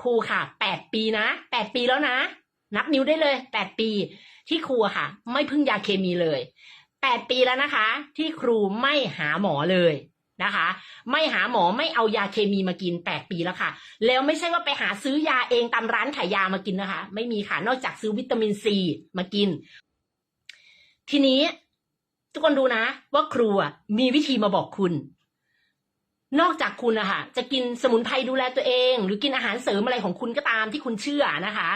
ครูค่ะแปดปีนะแปดปีแล้วนะ นับนิ้วได้เลยแปดปี ที่ครูค่ะ ไม่พึ่งยาเคมีเลยแปดปีแล้วนะคะ ที่ครูไม่หาหมอเลยนะคะ ไม่หาหมอไม่เอายาเคมีมากินแปดปีแล้วค่ะ แล้วไม่ใช่ว่าไปหาซื้อยาเองตามร้านขายยามากินนะคะ ไม่มีค่ะนอกจากซื้อวิตามินซีมากิน ทีนี้ทุกคนดูนะ ว่าครูมีวิธีมาบอกคุณ นอกจากคุณอะคะจะกินสมุนไพรดูแลตัวเอง หรือกินอาหารเสริมอะไรของคุณก็ตามที่คุณเชื่อนะคะ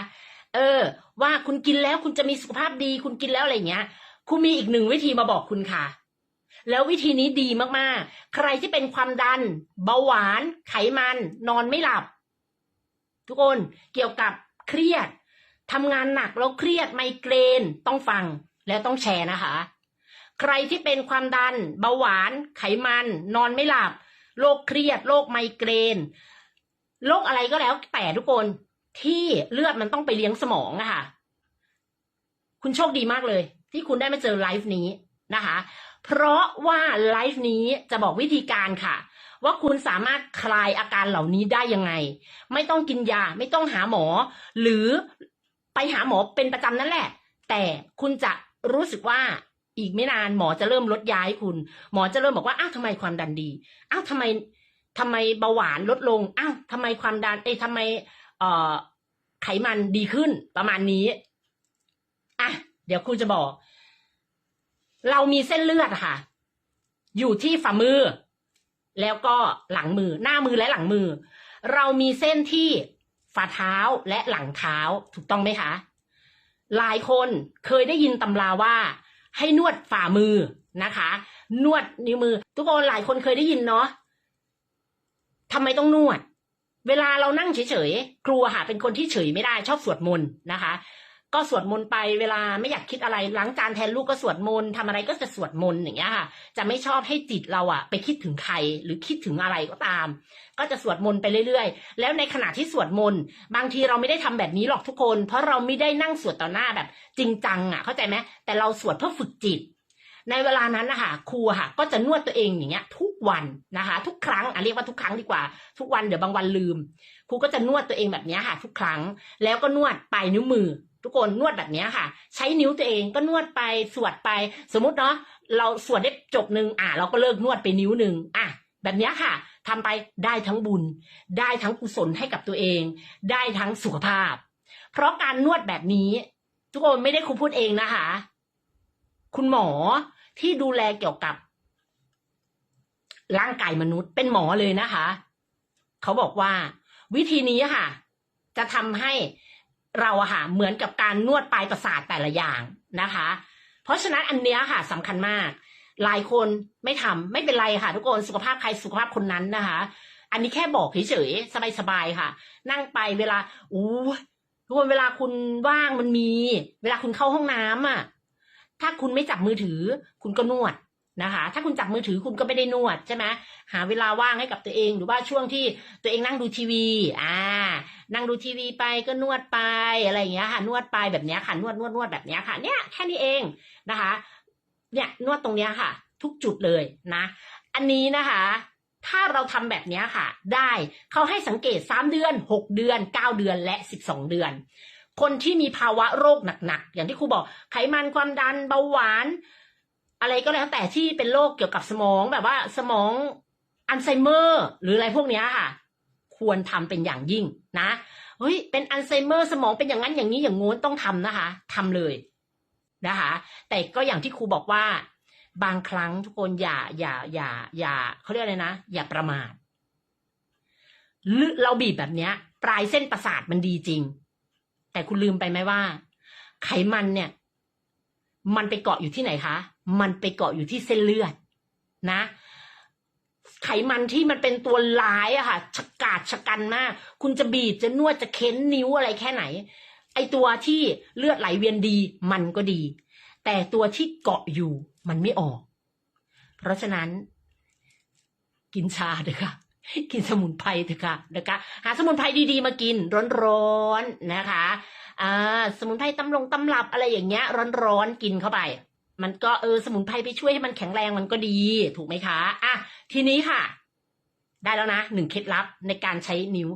เออ ว่าคุณกินแล้วคุณจะมีสุขภาพดี คุณกินแล้วอะไรเงี้ยครูมีอีกหนึ่งวิธีมาบอกคุณค่ะ แล้ววิธีนี้ดีมากๆ ใครที่เป็นความดัน เบาหวาน ไขมัน นอนไม่หลับ ทุกคนเกี่ยวกับเครียดทำงานหนักแล้วเครียดไมเกรนต้องฟังแล้วต้องแชร์นะคะ ใครที่เป็นความดัน เบาหวาน ไขมัน นอนไม่หลับ โรคเครียดโรคไมเกรนโรคอะไรก็แล้วแต่ทุกคนที่เลือดมันต้องไปเลี้ยงสมองอะค่ะ คุณโชคดีมากเลย ที่คุณได้มาเจอไลฟ์นี้นะคะ เพราะว่าไลฟ์นี้จะบอกวิธีการค่ะ ว่าคุณสามารถคลายอาการเหล่านี้ได้ยังไง ไม่ต้องกินยา ไม่ต้องหาหมอ หรือไปหาหมอเป็นประจำนั่นแหละ แต่คุณจะรู้สึกว่า อีกไม่นานหมอจะเริ่มลดยาให้คุณ หมอจะเริ่มบอกว่าอ้าวทำไมความดันดีอ้าวทำไมทำไมเบาหวานลดลงอ้าวทำไมความดันเอ้ยทำไมเอ่อไขมันดีขึ้นประมาณนี้อะเดี๋ยวครูจะบอก เรามีเส้นเลือดค่ะ อยู่ที่ฝ่ามือ แล้วก็หลังมือ หน้ามือและหลังมือ เรามีเส้นที่ฝ่าเท้าและหลังเท้าถูกต้องไหมคะ หลายคนเคยได้ยินตำราว่า ให้นวดฝ่ามือนะคะ นวดนิ้วมือ ทุกคนหลายคนเคยได้ยินเนาะทำไมต้องนวด เวลาเรานั่งเฉยๆครูอะค่ะเป็นคนที่เฉยไม่ได้ชอบสวดมนต์นะคะ ก็สวดมนต์ไปเวลาไม่อยากคิดอะไรล้างจานแทนลูกก็สวดมนต์ทำอะไรก็จะสวดมนต์อย่างเงี้ยค่ะ จะไม่ชอบให้จิตเราอะไปคิดถึงใครหรือคิดถึงอะไรก็ตาม ก็จะสวดมนต์ไปเรื่อยๆ แล้วในขณะที่สวดมนต์บางทีเราไม่ได้ทำแบบนี้หรอกทุกคน เพราะเราไม่ได้นั่งสวดต่อหน้าแบบ จริงจังอะเข้าใจไหมแต่เราสวดเพื่อฝึกจิต ในเวลานั้นนะคะครูค่ะ ก็จะนวดตัวเองอย่างเงี้ย ทุกวันนะคะ ทุกครั้งอะเรียกว่าทุกครั้งดีกว่า ทุกวันเดี๋ยวบางวันลืมครูก็จะนวดตัวเองแบบนี้ค่ะ ทุกครั้ง แล้วก็นวดปลายนิ้วมือ ทุกคนนวดแบบนี้ค่ะ ใช้นิ้วตัวเองก็นวดไปสวดไป สมมติเนาะเราสวดได้จบหนึ่งอะ เราก็เลิกนวดไปนิ้วหนึ่งอะ แบบนี้ค่ะทำไปได้ทั้งบุญ ได้ทั้งกุศลให้กับตัวเอง ได้ทั้งสุขภาพ เพราะการนวดแบบนี้ ทุกคนไม่ได้ครูพูดเองนะคะ คุณหมอที่ดูแลเกี่ยวกับ ร่างกายมนุษย์เป็นหมอเลยนะคะ เขาบอกว่า วิธีนี้ค่ะ จะทำให้ เราอะค่ะเหมือนกับการนวดปลายประสาทแต่ละอย่างนะคะ เพราะฉะนั้นอันเนี้ยค่ะสำคัญมาก หลายคนไม่ทำไม่เป็นไรค่ะ ทุกคนสุขภาพใครสุขภาพคนนั้นนะคะ อันนี้แค่บอกเฉยๆสบายๆค่ะ นั่งไปเวลาอู้ทุกคนเวลาคุณว่างมันมี เวลาคุณเข้าห้องน้ำอะถ้าคุณไม่จับมือถือ คุณก็นวด นะคะ ถ้าคุณจับมือถือคุณก็ไม่ได้นวดใช่ไหมหาเวลาว่างให้กับตัวเอง หรือว่าช่วงที่ตัวเองนั่งดูทีวี อ่า นั่งดูทีวีไปก็นวดไปอะไรอย่างเงี้ยค่ะนวดไปแบบเนี้ยค่ะนวดนวดนวดแบบเนี้ยค่ะ เนี่ยแค่นี้เองนะคะ เนี่ยนวดตรงเนี้ยค่ะ ทุกจุดเลยนะ อันนี้นะคะ ถ้าเราทำแบบเนี้ยค่ะ ได้เขาให้สังเกตสามเดือนหกเดือนเก้าเดือนและสิบสองเดือนคนที่มีภาวะโรคหนักๆ อย่างที่ครูบอกไขมันความดันเบาหวาน อะไรก็แล้วแต่ที่เป็นโรคเกี่ยวกับสมองแบบว่าสมองอัลไซเมอร์ หรืออะไรพวกเนี้ยค่ะ ควรทำเป็นอย่างยิ่งนะเฮ้ยเป็นอัลไซเมอร์สมองเป็นอย่างนั้นอย่างนี้อย่างงู้นต้องทำนะคะทำเลยนะคะ แต่ก็อย่างที่ครูบอกว่า บางครั้งทุกคนอย่าอย่าอย่าอย่าเขาเรียกอะไรนะ อย่าประมาทหรือเราบีบแบบเนี้ย ปลายเส้นประสาทมันดีจริง แต่คุณลืมไปไหมว่า ไขมันเนี่ย มันไปเกาะอยู่ที่ไหนคะ มันไปเกาะอยู่ที่เส้นเลือดนะ ไขมันที่มันเป็นตัวร้ายอะค่ะชะกาดชะกันมาก คุณจะบีบจะนวดจะเค้นนิ้วอะไรแค่ไหน ไอตัวที่เลือดไหลเวียนดีมันก็ดี แต่ตัวที่เกาะอยู่มันไม่ออก เพราะฉะนั้น กินชาเถอะค่ะกินสมุนไพรเถอะค่ะนะคะ หาสมุนไพรดีๆมากินร้อนๆนะคะอ่าสมุนไพรตำลงตำรับอะไรอย่างเงี้ย ร้อนๆกินเข้าไป มันก็เออสมุนไพรไปช่วยให้มันแข็งแรงมันก็ดี ถูกไหมคะอะทีนี้ค่ะ ได้แล้วนะหนึ่งเคล็ดลับในการใช้นิ้ว